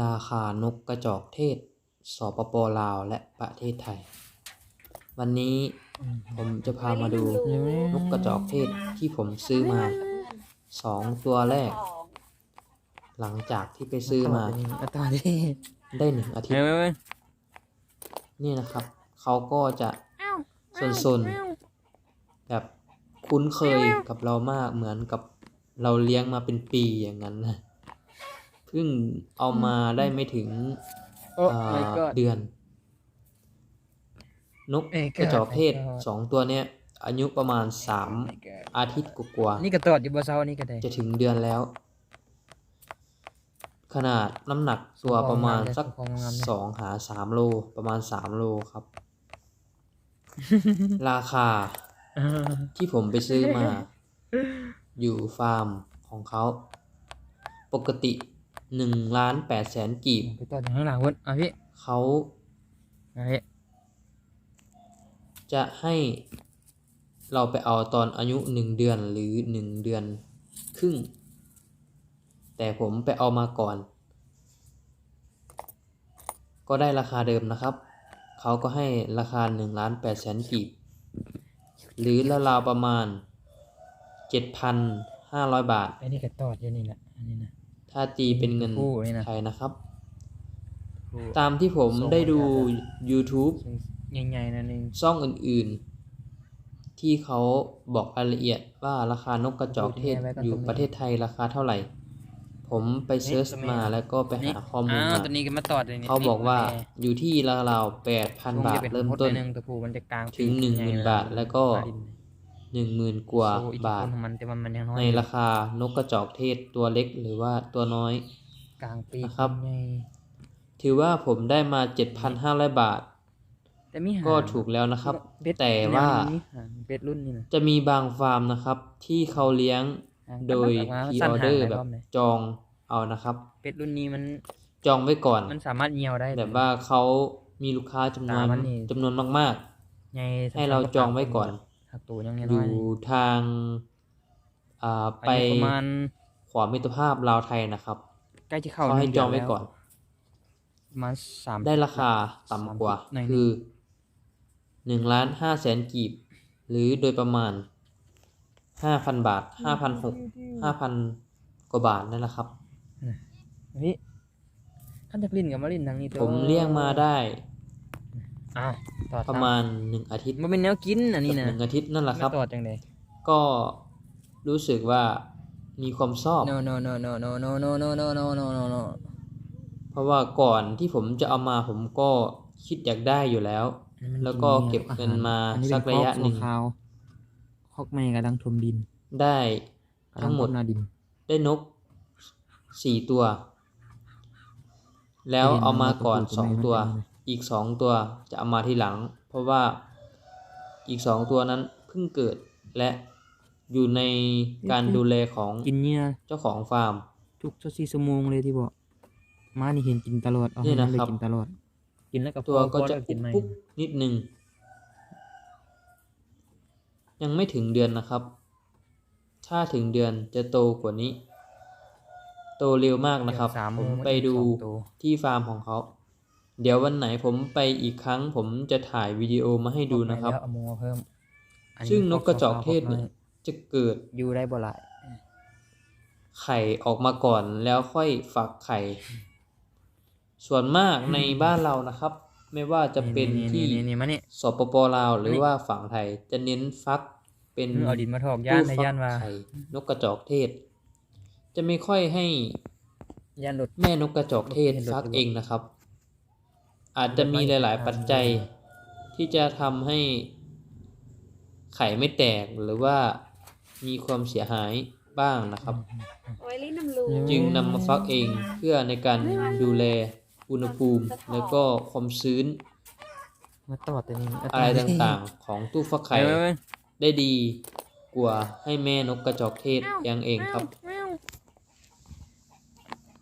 ราคานกกระจอกเทศ สปปลาวและประเทศไทย วันนี้ผมจะพามาดูนกกระจอกเทศที่ผมซื้อมาสองตัวแรก หลังจากที่ไปซื้อมาอาต่อดิได้หนึ่งอาทิตย์เว้ยเว้ยนี่นะครับ เขาก็จะซนๆแบบคุ้นเคยกับเรามากเหมือนกับเราเลี้ยงมาเป็นปีอย่างนั้นนะ เพิ่งเอามาได้ไม่ถึงโอ้อ่า my god เดือน นกเอ้ยกระจอกเทศ my god สองตัวเนี้ยอายุประมาณสาม my god อาทิตย์กว่านี่ก็ตอดอยู่บ่เซานี่ก็ได้ ๆจะถึงเดือนแล้ว ขนาดน้ำหนักตัวประมาณสักของงามๆเลย สองหาสามโล ประมาณสามโลครับ ราคาเออที่ผมไปซื้อมา อยู่ฟาร์มของเขา ปกติ หนึ่งล้านแปดแสนกีบ ไปตอดอย่างข้างหลังเว้ยเอาพี่เขาเอาพี่จะให้เราไปเอาตอนอายุหนึ่งเดือนหรือหนึ่งเดือนครึ่ง แต่ผมไปเอามาก่อน ก็ได้ราคาเดิมนะครับ เขาก็ให้ราคาหนึ่งล้านแปดแสนกีบ หรือราวๆประมาณเจ็ดพันห้าร้อยบาท ไอ้นี่ก็ตอดอยู่นี่แหละอันนี้นะ ถ้าตีเป็นเงินคู่นี่นะไทยนะครับตามที่ผมได้ดู YouTube ใหญ่ๆนั่นเองช่องอื่นๆ ที่เขาบอกรายละเอียดว่าราคานกกระจอกเทศอยู่ประเทศไทยราคาเท่าไหร่ ผมไปเซิร์ชมาแล้วก็ไปหาข้อมูลอ้าวมา ตัวนี้ก็มาตอดเลยนี่เขาบอกว่านี่อยู่ที่ราวๆแปดพันบาทเริ่มต้นหนึ่งตัวผู้มันจะกลางถึงหนึ่งหมื่นบาทแล้วก็ หนึ่งหมื่นกว่าโชอิทธิบาทพลของมันแต่ว่ามันยังน้อยในราคานกกระจอกเทศตัวเล็กหรือว่าตัวน้อย กลางปีกนะครับใหญ่ถือว่าผมได้มา 7,500 บาท แต่มีหางก็ถูกแล้วนะครับ เบ็ดแต่ว่ามีหางเบ็ดรุ่นนี่นะจะมีบางฟาร์มนะครับ ที่เขาเลี้ยงหางโดยมันพรีสั้อนอหางเดอร์หลายแบบรเลยจองเอานะครับเป็ดรุ่นนี้มันจองไว้ก่อน มันสามารถเหี่ยวได้ แบบว่าเขามีลูกค้าจำนวนตามันนี่ จำนวนมากใหญ่ๆให้เราจองไว้ก่อน หักตัวยังอน้อยยู่ทางอ่าๆไปอายุประมาณขวามิตรภาพลาวไทยนะครับใกล้จะเข้าเขาให้นึ่จองดืไว้แล้วก่อน ประมาณสาม ได้ราคาต่ำกว่าหน่อยหนึ่ง คือหนึ่งล้านห้าแสนกีบ หรือโดยประมาณห้าพันบาทห้าพันหกห้าพันกว่าบาทนั่นแหละครับพี่ขั้นจากลิ้นกับมาลิ้นทางนี้ตัวผมเลี้ยงมาได้ อ้าวต่อประมาณหนึ่งอาทิตย์มันเป็นแนวกินอันนี้กับนะหนึ่งอาทิตย์นั่นแหละครับมาต่อจังไดก็รู้สึกว่ามีความชอบ no no no no no no no no no no no no no เพราะว่าก่อนที่ผมจะเอามาผมก็คิดอยากได้อยู่แล้ว แล้วก็เก็บเงินมาสักระยะหนึ่งขาวคอกแม่กำลังทมดิน ได้ทั้งหมดกำลัทมนาดิน ได้นกสี่ตัว แล้วเอามาก่อนสองตัว อีกสองตัวจะเอามาทีหลัง เพราะว่าอีกสองตัวนั้นเพิ่งเกิดและอยู่ในการดูแลของกินเนี่ยเจ้าของฟาร์ม ทุกสี่ชั่วโมงเลยที่บอกมานี่เห็นกินตลอดเอานี่ให้มันเลยนะครับกินตลอด กินแล้วกับตัวก็พ่อจะแล้วกินไหมปุ๊บๆนิดนึง ยังไม่ถึงเดือนนะครับ ถ้าถึงเดือนจะโตกว่านี้ โตเร็วมากนะครับสามผมนไปดูสองตัวที่ฟาร์มของเขา เดี๋ยววันไหนผมไปอีกครั้ง ผมจะถ่ายวิดีโอมาให้ดูนะครับแล้วเอาหมูมาเพิ่มอัซึ่งนกกระจอกเทศเนี่ยจะเกิดอยู่ได้บ่หลายไข่ออกมาก่อนแล้วค่อยฝักไข่ ส่วนมากในบ้านเรานะครับ ไม่ว่าจะเป็นที่นี่มานี่สปปลาวหรือว่าฝั่งไทย จะเน้นฟักเป็นมึงเอาดินมาถอกย่านในตู้ฟักย่านว่าไข่นกกระจอกเทศ จะไม่ค่อยให้ย่านรถแม่นกกระจอกเทศเห็นรถฟักอยู่เองนะครับ อาจจะมีหลาย ๆ ปัจจัยที่จะทำให้ไข่ไม่แตกหรือว่ามีความเสียหายบ้างนะครับไว้ลิ้นน้ำรูจึงนำมาฟักเองเพื่อในการดูแลอุณหภูมิ แล้วก็ความชื้นมาตอดแต่นี่อะไรต่างๆ ของตู้ฟักไข่ไข่ได้ดีกว่าให้แม่นกกระจอกเทศเลี้ยังเองครับ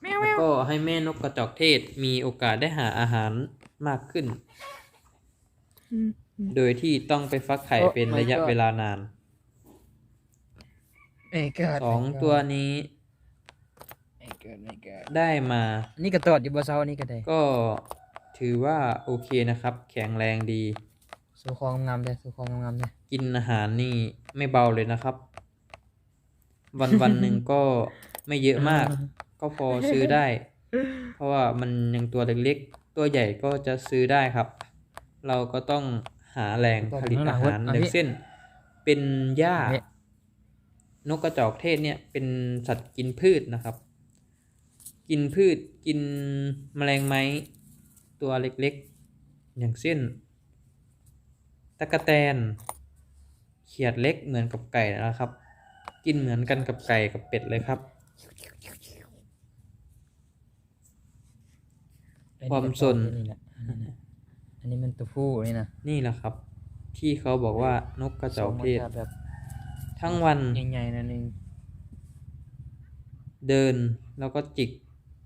แล้วก็ให้แม่นกกระจอกเทศมีโอกาสได้หาอาหาร มากขึ้น โดยที่ต้องไปฟักไข่เป็นระยะเวลานานเอ้ยเกิดสองตัวนี้เกิดไม่เกิดได้มาอันนี้ก็ตอดอยู่บ่เซาอันนี้ก็ได้ก็ถือว่าโอเคนะครับ แข็งแรงดี สู่คองงามๆเด้อสู่คองงามๆเด้อกินอาหารนี่ไม่เบาเลยนะครับ วันวันหนึ่งก็ไม่เยอะมาก ก็พอซื้อได้ เพราะว่ามันยังตัวเล็กๆ ตัวใหญ่ก็จะซื้อได้ครับ เราก็ต้องหาแหล่งผลิตอาหารอย่างเช่น เป็นหญ้าเนี่ยนกกระจอกเทศเนี่ยเป็นสัตว์กินพืชนะครับ กินพืชกินแมลงไม้ตัวเล็กๆ อย่างเช่นตะกะแตน เขียดเล็กเหมือนกับไก่นะครับ กินเหมือนกันกับไก่กับเป็ดเลยครับ ความสน อันนี้แหละอันนี้นะอันนี้มันตัวผู้นี่นะนี่แหละครับ ที่เขาบอกว่านกกระจอกเทศทรงมันจะแบบทั้งวันใหญ่ๆนั่นเองเดินแล้วก็จิก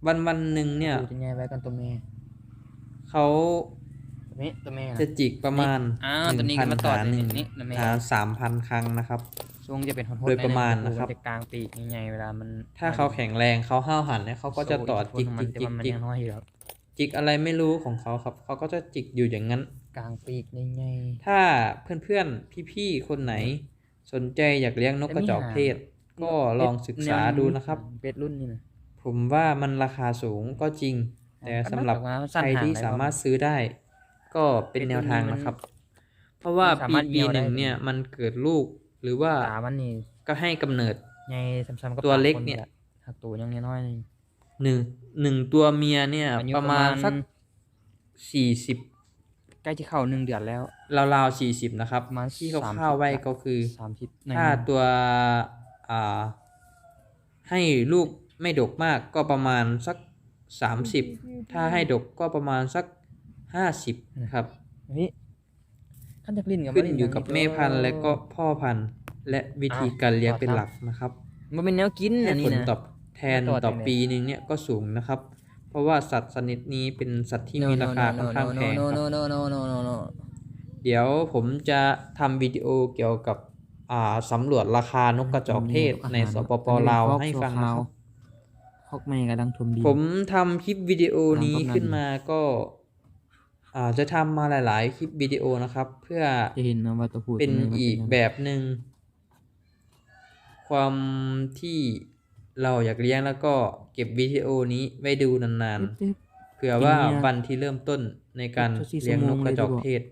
วันวันหนึ่งเนี่ย ตัวใหญ่ไว้กันตัวแม่เขาตัวนี้ตัวแม่นะจะจิกประมาณอ้าวหตัวนึ่นี้งพัก็นมาต่อหาหนึ่งนี่ตัวแม่ หาสามพันครั้งนะครับทรงจะเป็นหดๆโดยประมาณหอยๆนะครับ มันจะกลางปีกใหญ่ๆเวลามันถ้าเขาแข็งแรงเขาห้าวหันเนี่ยเขาก็จะต่อจิกมัจินกแต่จิกว่ามันจิกยังน้อยอยู่แล้ว จิกอะไรไม่รู้ของเขาครับ เขาก็จะจิกอยู่อย่างนั้น กลางปีกใหญ่ถ้าเพื่อนๆพี่ๆคนไหน สนใจอยากเลี้ยงนกกระจอกเทศๆก็ลองศึกษาดูนะครับ เป็ดรุ่นนี้นะผมว่ามันราคาสูงก็จริง แต่สำหรับก็น่าจะว่าสั้นใครที่หางได้สามารถซื้อได้ ก็เป็นแนวทางนะครับ เพราะว่ามันสาปีมารถปีเหี่ยวหนึ่งได้เนี่ยมันเกิดลูกหรือว่าตามันนี่ก็ให้กำเนิดใหญ่ซ้ำๆกับตัวเล็กปาคเนี่ยแหละถ้าตัวยังน้อยๆนี่ หนึ่งหนึ่งตัวเมียเนี่ย อายุประมาณประมาณสักสี่สิบใกล้จะเข้าหนึ่งเดือนแล้ว ราวๆสี่สิบนะครับประมาณที่เขา30ข้าวๆไว้ก็คือ สามสิบถ้าตัวอ่าให้ลูกไม่ดกมากก็ประมาณสักสามสิบถ้าให้ดกก็ประมาณสักห้าสิบครับ นี่ขั้นจะกลิ่นกับขึ้นอยู่กับแม่พันธุ์และก็พ่อพันธุ์และวิธีการเลี้ยงเป็นหลักนะครับ มันเป็นแนวกินให้อันผนี้ลนะตอบ แทนต่อต่อจากไหนปีหนึงเนี่ยก็สูงนะครับ เพราะว่าสัตว์ชนิดนี้เป็นสัตว์ที่มีราคาค่อนข้างแพงครับโนโนโนโนโนโนเดี๋ยวผมจะทำวิดีโอเกี่ยวกับอ่าสำรวจราคานกกระจอกเทศในสปปลาวให้ฟังนะครับคอกแม่กำลังทุมดีผมทำคลิปวิดีโอนี้ตามกำนันขึ้นมาก็อ่าจะทำมาหลาย ๆ คลิปวิดีโอนะครับ เพื่อจะเห็นนะว่าตัวผู้เป็นตัวแม่มัอีกยังไงแบบหนึ่งความที่ เราอยากเลี้ยงแล้วก็เก็บวิดีโอนี้ไว้ดูนานๆเผื่อว่ากินเนี่ยวันที่เริ่มต้นในการทุกสี่เลี้ยงนกกระจอกชั่วโมงเลยเทศ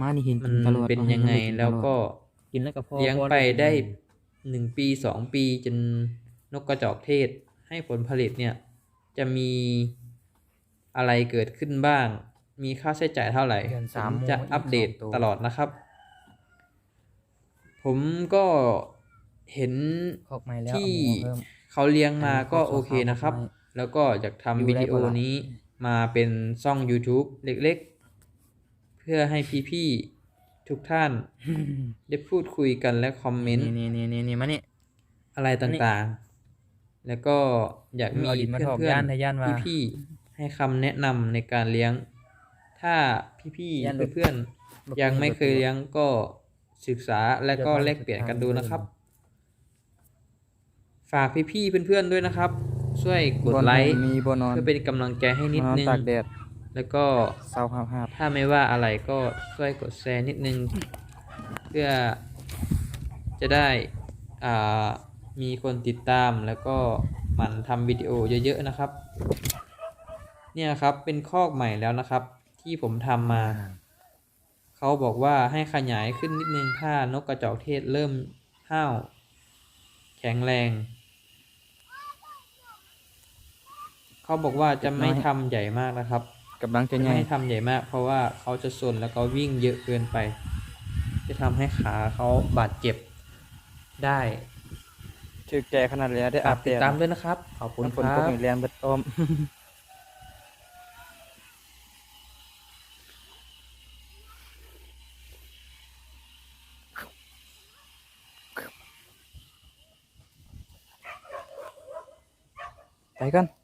มานี่เห็นมันกินตลอดเป็นอาให้ยังไงลูกินแล้วตอดก็กินแล้วก็พอเลี้ยงพอไปแล้วได้หนึ่งปีสองปีจนนกกระจอกเทศให้ผลผลิตเนี่ย จะมีอะไรเกิดขึ้นบ้าง มีค่าใช้จ่ายเท่าไหร่เดือนผสามมโมงจะอีกอัปเดตสองตัวตลอดนะครับ ผมก็เห็นคอกใหม่แล้วที่ เอาหมูเพิ่มเขาเลี้ยงมาอันนี้ก็ครอบโอเคครัวนะครับครอบครัวแล้วก็อยากอยู่ทำวิได้ดีโอปะล่ะนี้มาเป็นช่อง YouTube เล็กๆ เพื่อให้พี่ๆ ทุกท่าน ได้พูดคุยกันและคอมเมนต์นี่นี่นี่นี่มานี่อะไรต่างๆ แล้วก็อยากมีเอาดินมาถอกเพื่อนย่านทะย่านว่าๆพี่ๆ ให้คำแนะนำในการเลี้ยง ถ้าพี่ย่านหลุดๆเพื่อนบอกๆยังไม่หลุดเคยเลี้ยงก็ศึกษาและก็เดี๋ยวแลกเปลี่ยนกันดูนะครับทาง ฝากพี่ๆเพื่อนๆด้วยนะครับ ช่วยกดไลค์มีบนอนเพื่อเป็นกำลังใจให้นิดนอนนึงตากแดดแล้วก็เศร้าห้าห้าถ้าไม่ว่าอะไรก็ช่วยกดแชร์นิดนึง เพื่อจะได้อ่ามีคนติดตามแล้วก็หมั่นทำวิดีโอเยอะๆนะครับ เนี่ยครับเป็นคอกใหม่แล้วนะครับ ที่ผมทำมาเขาบอกว่าให้ขยายขึ้นนิดนึงถ้านกกระจอกเทศเริ่มห้าวแข็งแรง เขาบอกว่าจะไม่ทำใหญ่มากนะครับกำลังจะจะใหไม่ญ่ให้ทำใหญ่มาก เพราะว่าเขาจะซนแล้วก็วิ่งเยอะเกินไป จะทำให้ขาเขาบาดเจ็บได้ถึกใจขนาดแล้วได้ฝาอากบติดแดดตามด้วยนะครับขอบคุณน้ำฝคนรัตกบอีกแรงเบิดออม ไปกัน